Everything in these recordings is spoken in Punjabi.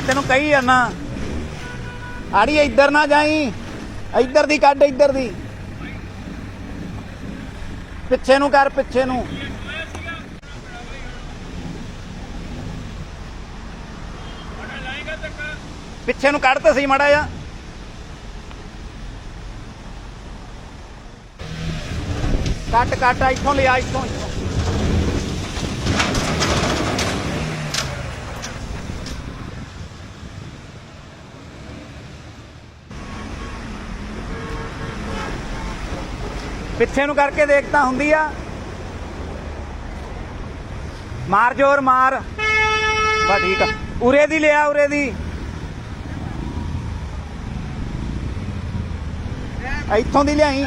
ਮੈਂ ਤੈਨੂੰ ਕਹੀ ਜਾਣਾ ਆੜੀ ਇੱਧਰ ਨਾ ਜਾਈ। ਇੱਧਰ ਦੀ ਕੱਢ, ਇੱਧਰ ਦੀ। ਪਿੱਛੇ ਨੂੰ ਕਰ, ਪਿੱਛੇ ਨੂੰ। ਪਿੱਛੇ ਨੂੰ ਕੱਢ ਤਾਂ ਸਹੀ ਮੜਾ ਜਾ ਕੱਟ ਕੱਟ, ਇੱਥੋਂ ਲਿਆ, ਇੱਥੋਂ ਇੱਥੋਂ। ਪਿੱਛੇ ਨੂੰ ਕਰਕੇ ਦੇਖਤਾ ਹੁੰਦੀ ਆ। ਮਾਰ ਜੋਰ ਮਾਰ। ਬਾ ਠੀਕ ਆ। ਉਰੇ ਦੀ ਲਿਆ, ਉਰੇ ਦੀ। ਇੱਥੋਂ ਦੀ ਲਿਆਈ।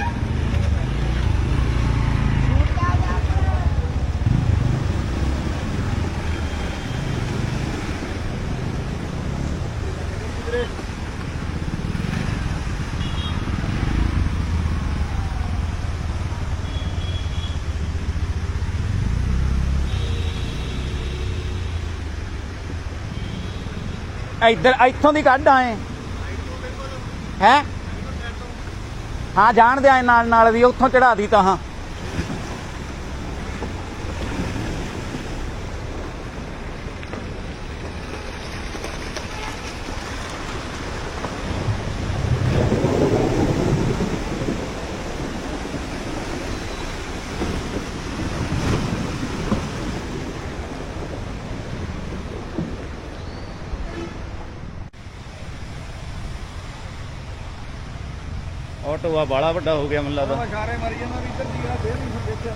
ਇੱਧਰ, ਇੱਥੋਂ ਦੀ ਕੱਢ ਆਏ। ਹੈ? ਹਾਂ, ਜਾਣਦੇ ਆਏ ਨਾਲ ਨਾਲ ਵੀ, ਉੱਥੋਂ ਚੜਾ ਦੀ ਤਾਂ ਹਾਂ। ਆਟੋ ਆ ਬਾਲਾ ਵੱਡਾ ਹੋ ਗਿਆ ਮੈਨੂੰ ਲੱਗਦਾ। ਇਸ਼ਾਰੇ ਮਾਰੀ ਜਾਂਦਾ ਵੀ ਇੱਧਰ ਦੀ ਆ, ਫੇਰ ਨਹੀਂ ਦੇਖਿਆ।